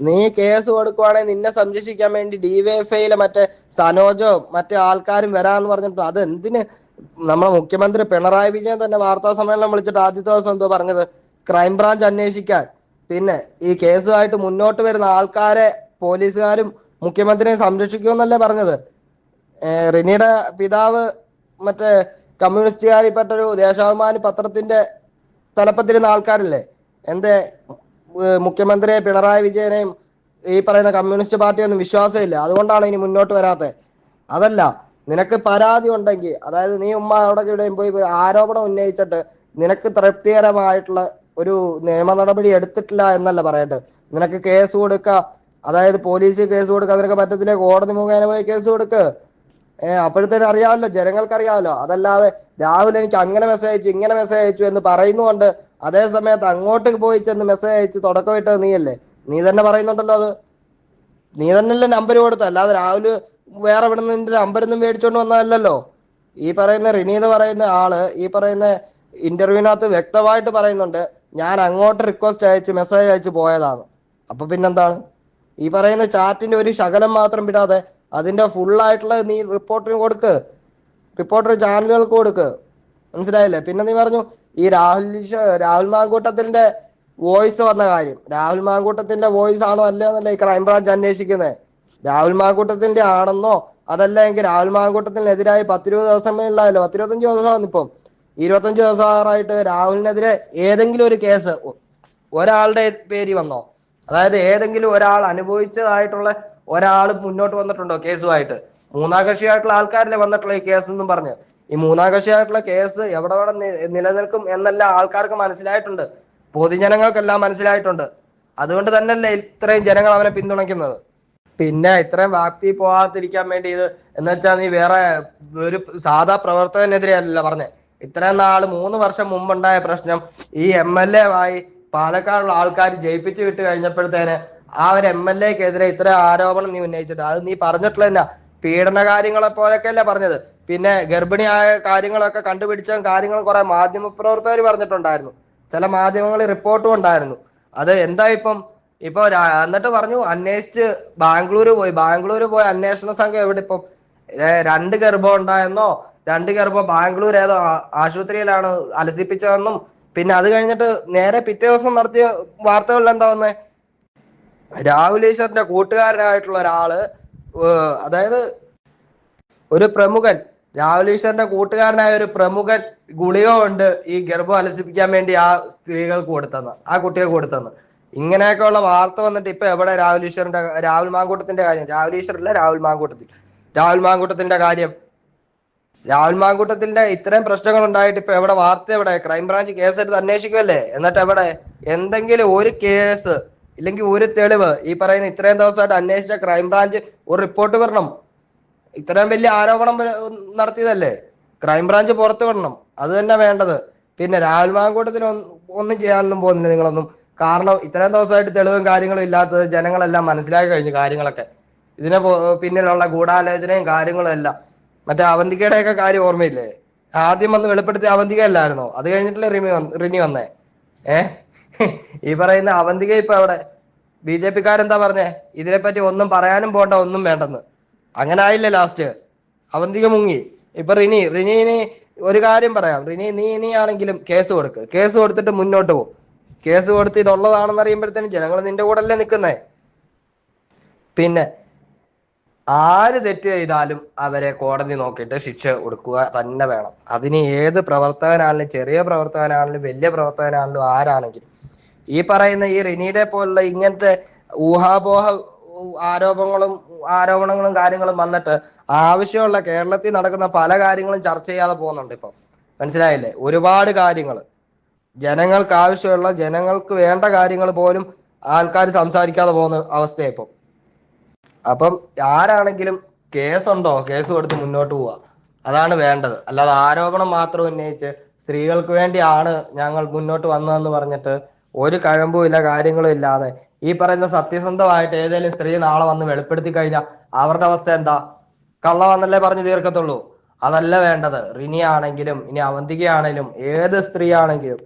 നീ കേസ് കൊടുക്കുവാണെങ്കിൽ നിന്നെ സംരക്ഷിക്കാൻ വേണ്ടി ഡിവൈഎഫ്ഐയിലെ മറ്റേ സനോജോ മറ്റേ ആൾക്കാരും വരാന്ന് പറഞ്ഞിട്ട് അത് എന്തിന് നമ്മുടെ മുഖ്യമന്ത്രി പിണറായി വിജയൻ തന്നെ വാർത്താ സമ്മേളനം വിളിച്ചിട്ട് ആദ്യത്തെ ദിവസം എന്തോ പറഞ്ഞത്? ക്രൈംബ്രാഞ്ച് അന്വേഷിക്കാൻ. പിന്നെ ഈ കേസുമായിട്ട് മുന്നോട്ട് വരുന്ന ആൾക്കാരെ പോലീസുകാരും മുഖ്യമന്ത്രിയെ സംരക്ഷിക്കുമെന്നല്ലേ പറഞ്ഞത്? റിനിയുടെ പിതാവ് മറ്റേ കമ്മ്യൂണിസ്റ്റുകാരിൽപ്പെട്ടൊരു ദേശാഭിമാനി പത്രത്തിന്റെ തലപ്പത്തിരുന്ന ആൾക്കാരല്ലേ? എന്റെ മുഖ്യമന്ത്രി മുഖ്യമന്ത്രിയെ പിണറായി വിജയനെയും ഈ പറയുന്ന കമ്മ്യൂണിസ്റ്റ് പാർട്ടിയൊന്നും വിശ്വാസമില്ല. അതുകൊണ്ടാണ് ഇനി മുന്നോട്ട് വരാത്തത് അതല്ല നിനക്ക് പരാതി ഉണ്ടെങ്കിൽ അതായത് നീ ഉമ്മ അവിടെ ഇവിടെയും പോയി ആരോപണം ഉന്നയിച്ചിട്ട് നിനക്ക് തൃപ്തികരമായിട്ടുള്ള ഒരു നിയമ നടപടി എടുത്തിട്ടില്ല എന്നല്ല പറയട്ടെ നിനക്ക് കേസ് കൊടുക്ക. അതായത് പോലീസ് കേസ് കൊടുക്കുക നിനക്ക് പറ്റത്തില്ല? കോടതി മുഖേന പോയി കേസ് കൊടുക്ക്. ഏഹ് അപ്പോഴത്തേനും അറിയാമല്ലോ ജനങ്ങൾക്ക് അറിയാമല്ലോ അതല്ലാതെ രാഹുൽ എനിക്ക് അങ്ങനെ മെസ്സേജ് അയച്ചു ഇങ്ങനെ മെസ്സേജ് അയച്ചു എന്ന് പറയുന്നുകൊണ്ട് അതേ സമയത്ത് അങ്ങോട്ട് പോയി ചെന്ന് മെസ്സേജ് അയച്ച് തുടക്കമിട്ടത് നീയല്ലേ? നീ തന്നെ പറയുന്നുണ്ടല്ലോ അത്. നീ തന്നെയല്ലേ നമ്പർ കൊടുത്ത അല്ലാതെ രാഹുൽ വേറെ ഇവിടെ നിന്റെ നമ്പരൊന്നും മേടിച്ചോണ്ട് വന്നതല്ലല്ലോ. ഈ പറയുന്ന റിനി എന്ന് പറയുന്ന ആൾ ഈ പറയുന്ന ഇന്റർവ്യൂവിനകത്ത് വ്യക്തമായിട്ട് പറയുന്നുണ്ട് ഞാൻ അങ്ങോട്ട് റിക്വസ്റ്റ് അയച്ച് മെസ്സേജ് അയച്ച് പോയതാണ്. അപ്പൊ പിന്നെന്താണ്? ഈ പറയുന്ന ചാറ്റിന്റെ ഒരു ശകലം മാത്രം വിടാതെ അതിന്റെ ഫുൾ ആയിട്ടുള്ള നീ റിപ്പോർട്ടിന് കൊടുക്ക്. റിപ്പോർട്ടർ ചാനലുകൾക്ക് കൊടുക്ക്. മനസ്സിലായില്ലേ? പിന്നെ നീ പറഞ്ഞു ഈ രാഹുൽ രാഹുൽ മാങ്കൂട്ടത്തിന്റെ വോയിസ് വന്ന കാര്യം. രാഹുൽ മാങ്കൂട്ടത്തിന്റെ വോയിസ് ആണോ അല്ലേ എന്നല്ല ഈ ക്രൈംബ്രാഞ്ച് അന്വേഷിക്കുന്നത് രാഹുൽ മാങ്കൂട്ടത്തിന്റെ ആണെന്നോ അതല്ല എങ്കിൽ രാഹുൽ മാങ്കൂട്ടത്തിനെതിരായി പത്തിരുപത് ദിവസം ഉണ്ടായല്ലോ പത്തിരുപത്തഞ്ച് ദിവസമാണ് ഇപ്പം. ഇരുപത്തഞ്ച് ദിവസമായിട്ട് രാഹുലിനെതിരെ ഏതെങ്കിലും ഒരു കേസ് ഒരാളുടെ പേര് വന്നോ? അതായത് ഏതെങ്കിലും ഒരാൾ അനുഭവിച്ചതായിട്ടുള്ള ഒരാൾ മുന്നോട്ട് വന്നിട്ടുണ്ടോ കേസുമായിട്ട്? മൂന്നാം കക്ഷിയായിട്ടുള്ള ആൾക്കാരല്ലേ വന്നിട്ടുള്ള ഈ കേസ് എന്നും പറഞ്ഞ്. ഈ മൂന്നാം കക്ഷിയായിട്ടുള്ള കേസ് എവിടെ വേണം നിലനിൽക്കും എന്നെല്ലാം ആൾക്കാർക്ക് മനസ്സിലായിട്ടുണ്ട്. പൊതുജനങ്ങൾക്കെല്ലാം മനസ്സിലായിട്ടുണ്ട്. അതുകൊണ്ട് തന്നെയല്ലേ ഇത്രയും ജനങ്ങൾ അവനെ പിന്തുണയ്ക്കുന്നത്. പിന്നെ ഇത്രയും വ്യാപ്തി പോകാതിരിക്കാൻ വേണ്ടി ഇത് എന്ന് വെച്ചാൽ നീ വേറെ ഒരു സാധാ പ്രവർത്തകനെതിരെ അല്ല പറഞ്ഞേ. ഇത്രയും നാൾ മൂന്ന് വർഷം മുമ്പുണ്ടായ പ്രശ്നം ഈ എം എൽ എ ആയി പാലക്കാടുള്ള ആൾക്കാർ ജയിപ്പിച്ചു വിട്ട് കഴിഞ്ഞപ്പോഴത്തേന് ആ ഒരു എം എൽ എക്കെതിരെ ഇത്ര ആരോപണം നീ ഉന്നയിച്ചിട്ട് അത് നീ പറഞ്ഞിട്ടുള്ള പീഡന കാര്യങ്ങളെ പോലൊക്കെ അല്ലേ പറഞ്ഞത്. പിന്നെ ഗർഭിണിയായ കാര്യങ്ങളൊക്കെ കണ്ടുപിടിച്ച കാര്യങ്ങൾ കുറെ മാധ്യമ പ്രവർത്തകർ പറഞ്ഞിട്ടുണ്ടായിരുന്നു. ചില മാധ്യമങ്ങളിൽ റിപ്പോർട്ടും ഉണ്ടായിരുന്നു. അത് എന്താ ഇപ്പം? ഇപ്പൊ എന്നിട്ട് പറഞ്ഞു അന്വേഷിച്ച് ബാംഗ്ലൂർ പോയി. ബാംഗ്ലൂർ പോയി അന്വേഷണ സംഘം എവിടെ ഇപ്പം? രണ്ട് ഗർഭം ഉണ്ടായെന്നോ? രണ്ട് ഗർഭം ബാംഗ്ലൂർ ഏതോ ആശുപത്രിയിലാണ് അലസിപ്പിച്ചതെന്നും. പിന്നെ അത് കഴിഞ്ഞിട്ട് നേരെ പിറ്റേ ദിവസം നടത്തിയ വാർത്തകളിൽ എന്താ വന്നേ? രാഹുൽ ഈശ്വറിന്റെ കൂട്ടുകാരനായിട്ടുള്ള ഒരാൾ അതായത് ഒരു പ്രമുഖൻ. രാഹുൽ ഈശ്വറിന്റെ കൂട്ടുകാരനായ ഒരു പ്രമുഖൻ ഗുളിക കൊണ്ട് ഈ ഗർഭം അലസിപ്പിക്കാൻ വേണ്ടി ആ സ്ത്രീകൾക്ക് കൊടുത്തെന്ന് ആ കുട്ടികൾക്ക് കൊടുത്തെന്ന്. ഇങ്ങനെയൊക്കെയുള്ള വാർത്ത വന്നിട്ട് ഇപ്പൊ എവിടെ രാഹുൽ ഈശ്വറിന്റെ രാഹുൽ മാങ്കൂട്ടത്തിന്റെ കാര്യം? രാഹുൽ ഈശ്വറില്ല രാഹുൽ മാങ്കൂട്ടത്തിൽ. രാഹുൽ മാങ്കൂട്ടത്തിന്റെ കാര്യം. രാഹുൽ മാങ്കൂട്ടത്തിന്റെ ഇത്രയും പ്രശ്നങ്ങൾ ഉണ്ടായിട്ട് ഇപ്പൊ എവിടെ വാർത്ത എവിടെ? ക്രൈംബ്രാഞ്ച് കേസ് എടുത്ത് അന്വേഷിക്കുമല്ലേ എന്നിട്ട് എവിടെ? എന്തെങ്കിലും ഒരു കേസ് ഇല്ലെങ്കിൽ ഒരു തെളിവ്. ഈ പറയുന്ന ഇത്രയും ദിവസമായിട്ട് അന്വേഷിച്ച ക്രൈംബ്രാഞ്ച് ഒരു റിപ്പോർട്ട് വരണം. ഇത്രയും വലിയ ആരോപണം നടത്തിയതല്ലേ? ക്രൈംബ്രാഞ്ച് പുറത്തു വിടണം. അത് തന്നെ വേണ്ടത്. പിന്നെ രാഹുൽ മാങ്കൂട്ടത്തിന് ഒന്നും- ചെയ്യാനൊന്നും പോകുന്നില്ല നിങ്ങളൊന്നും. കാരണം ഇത്രയും ദിവസമായിട്ട് തെളിവും കാര്യങ്ങളും ഇല്ലാത്തത് ജനങ്ങളെല്ലാം മനസ്സിലാക്കി കഴിഞ്ഞു കാര്യങ്ങളൊക്കെ. ഇതിനെ പിന്നിലുള്ള ഗൂഢാലോചനയും കാര്യങ്ങളും എല്ലാം. മറ്റേ അവന്തികയുടെയൊക്കെ കാര്യം ഓർമ്മയില്ലേ? ആദ്യം വന്ന് വെളിപ്പെടുത്തിയ അവന്തിക അല്ലായിരുന്നോ? അത് കഴിഞ്ഞിട്ടല്ലേ വന്ന് റിനി വന്നേ. ഏ? ഈ പറയുന്ന അവന്തിക ഇപ്പൊ അവിടെ ബി ജെ പിക്കാരെന്താ പറഞ്ഞേ? ഇതിനെപ്പറ്റി ഒന്നും പറയാനും പോണ്ട ഒന്നും വേണ്ടെന്ന്. അങ്ങനെ ആയില്ല ലാസ്റ്റ് അവന്തിക മുങ്ങി. ഇപ്പൊ റിനി റിനി ഇനി ഒരു കാര്യം പറയാം. റിനി നീ ഇനി ആണെങ്കിലും കേസ് കൊടുക്ക്. കേസ് കൊടുത്തിട്ട് മുന്നോട്ട് പോകും കേസ് കൊടുത്ത് ഇതുള്ളതാണെന്ന് അറിയുമ്പോഴത്തേനും ജനങ്ങൾ നിന്റെ കൂടെ അല്ലേ നിൽക്കുന്നേ പിന്നെ ആര് തെറ്റ് ചെയ്താലും അവരെ കോടതി നോക്കിയിട്ട് ശിക്ഷ കൊടുക്കുക തന്നെ വേണം. അതിന് ഏത് പ്രവർത്തകനാണെങ്കിലും ചെറിയ പ്രവർത്തകനാണെങ്കിലും വലിയ പ്രവർത്തകനാണെങ്കിലും ആരാണെങ്കിലും ഈ പറയുന്ന ഈ റിനീടെ പോലുള്ള ഇങ്ങനത്തെ ഊഹാപോഹ ആരോപണങ്ങളും ആരോപണങ്ങളും കാര്യങ്ങളും വന്നിട്ട് ആവശ്യമുള്ള കേരളത്തിൽ നടക്കുന്ന പല കാര്യങ്ങളും ചർച്ച ചെയ്യാതെ പോകുന്നുണ്ട് ഇപ്പം. മനസ്സിലായില്ലേ? ഒരുപാട് കാര്യങ്ങൾ ജനങ്ങൾക്ക് ആവശ്യമുള്ള ജനങ്ങൾക്ക് വേണ്ട കാര്യങ്ങൾ പോലും ആൾക്കാർ സംസാരിക്കാതെ പോകുന്ന അവസ്ഥയാണ് അപ്പം ആരാണെങ്കിലും കേസുണ്ടോ? കേസ് കൊടുത്ത് മുന്നോട്ട് പോവുക അതാണ് വേണ്ടത്. അല്ലാതെ ആരോപണം മാത്രം ഉന്നയിച്ച് സ്ത്രീകൾക്ക് വേണ്ടിയാണ് ഞങ്ങൾ മുന്നോട്ട് വന്നതെന്ന് പറഞ്ഞിട്ട് ഒരു കഴമ്പും ഇല്ല കാര്യങ്ങളും ഇല്ലാതെ. ഈ പറയുന്ന സത്യസന്ധമായിട്ട് ഏതെങ്കിലും സ്ത്രീ നാളെ വന്ന് വെളിപ്പെടുത്തി കഴിഞ്ഞാൽ അവരുടെ അവസ്ഥ എന്താ? കള്ള വന്നല്ലേ പറഞ്ഞു തീർക്കത്തുള്ളൂ. അതല്ല വേണ്ടത്. റിനി ആണെങ്കിലും ഇനി അവന്തികയാണെങ്കിലും ഏത് സ്ത്രീ ആണെങ്കിലും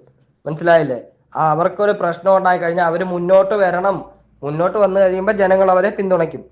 മനസ്സിലായില്ലേ? ആ അവർക്കൊരു പ്രശ്നം ഉണ്ടായി കഴിഞ്ഞാൽ അവർ മുന്നോട്ട് വരണം. മുന്നോട്ട് വന്നു കഴിയുമ്പോൾ ജനങ്ങൾ അവരെ പിന്തുണയ്ക്കും.